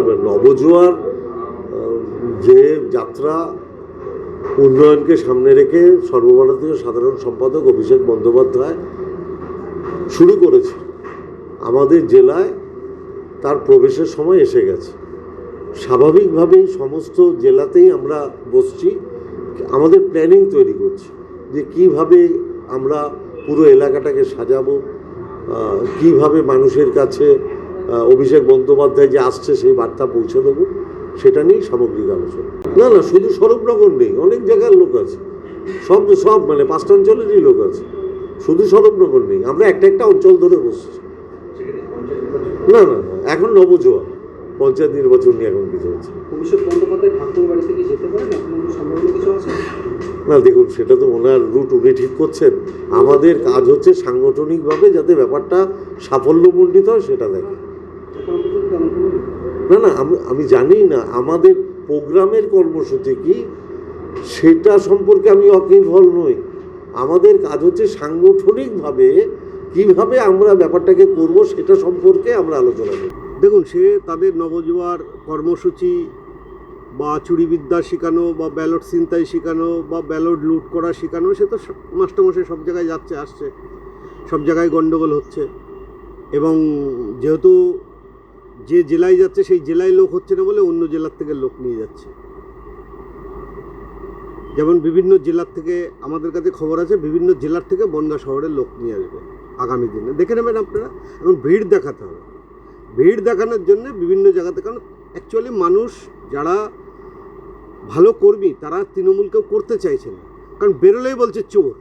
আমরা নবজোয়ার যে যাত্রা উন্নয়নকে সামনে রেখে সর্বভারতীয় সাধারণ সম্পাদক অভিষেক বন্দ্যোপাধ্যায় শুরু করেছে, আমাদের জেলায় তার প্রবেশের সময় এসে গেছে। স্বাভাবিকভাবেই সমস্ত জেলাতেই আমরা বসছি, আমাদের প্ল্যানিং তৈরি করছি যে কীভাবে আমরা পুরো এলাকাটাকে সাজাবো কীভাবে মানুষের কাছে অভিষেক বন্দ্যোপাধ্যায় যে আসছে সেই বার্তা পৌঁছে দেবো সেটা নিয়েই সামগ্রিক আলোচনা। না না শুধু স্বরূপনগর নেই অনেক জায়গার লোক আছে। সব সব মানে পাঁচটাঞ্চলেরই লোক আছে। শুধু স্বরূপনগর নেই আমরা একটা একটা অঞ্চল ধরে বসছি। না না না এখন নবজোয়া পঞ্চায়েত নির্বাচন নিয়ে এখন কিছু হচ্ছে না। দেখুন সেটা তো ওনার রুট উনি ঠিক করছেন। আমাদের কাজ হচ্ছে সাংগঠনিকভাবে যাতে ব্যাপারটা সাফল্যমণ্ডিত হয় সেটা দেখে এখন পর্যন্ত তেমন কোনো না না, আমি আমি জানি না, আমাদের প্রোগ্রামের কর্মসূচি কি? সেটা সম্পর্কে আমি অকিভল নই। আমাদের কাজ হচ্ছে সাংগঠনিকভাবে কীভাবে আমরা ব্যাপারটাকে করব সেটা সম্পর্কে আমরা আলোচনা করি। দেখুন, সে তাদের নবজোয়ার কর্মসূচি বা চুরিবিদ্যা শেখানো বা ব্যালট ছিনতাই শেখানো বা ব্যালট লুট করা শেখানো, সে তো মাস্টারমশাই সব জায়গায় যাচ্ছে, আসছে, সব জায়গায় গণ্ডগোল হচ্ছে। এবং যেহেতু যে জেলায় যাচ্ছে, সেই জেলায় লোক হচ্ছে না বলে অন্য জেলার থেকে লোক নিয়ে যাচ্ছে। যেমন বিভিন্ন জেলার থেকে, আমাদের কাছে খবর আছে, বিভিন্ন জেলার থেকে বনগা শহরের লোক নিয়ে আসবে আগামী দিনে। দেখে নেবেন আপনারা, এখন ভিড় দেখাতে হবে। ভিড় দেখানোর জন্য বিভিন্ন জায়গাতে, কারণ অ্যাকচুয়ালি মানুষ যারা ভালো কর্মী, তারা তৃণমূলকেও করতে চাইছে না। কারণ বেরোলেই বলছে চোর।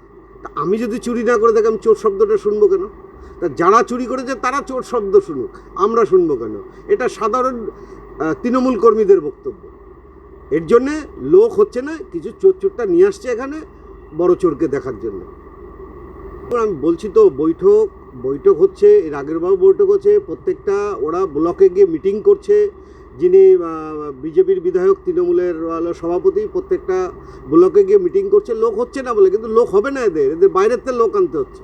তা আমি যদি চুরি না করে থাকি আমি চোর শব্দটা শুনব কেন? তা যারা চুরি করেছে তারা চোর শব্দ শুনুক। আমরা শুনব কেন? এটা সাধারণ তৃণমূল কর্মীদের বক্তব্য। এর জন্যে লোক হচ্ছে না, কিছু চোর চোরটা নিয়ে আসছে এখানে বড় চোরকে দেখার জন্য। আমি বলছি তো, বৈঠক বৈঠক হচ্ছে, এর আগের বার বৈঠক হচ্ছে, প্রত্যেকটা, ওরা ব্লকে গিয়ে মিটিং করছে। যিনি বিজেপির বিধায়ক, তৃণমূলের সভাপতি, প্রত্যেকটা ব্লকে গিয়ে মিটিং করছে। লোক হচ্ছে না বলে, কিন্তু লোক হবে না এদের। এদের বাইরের থেকে লোক আনতে হচ্ছে।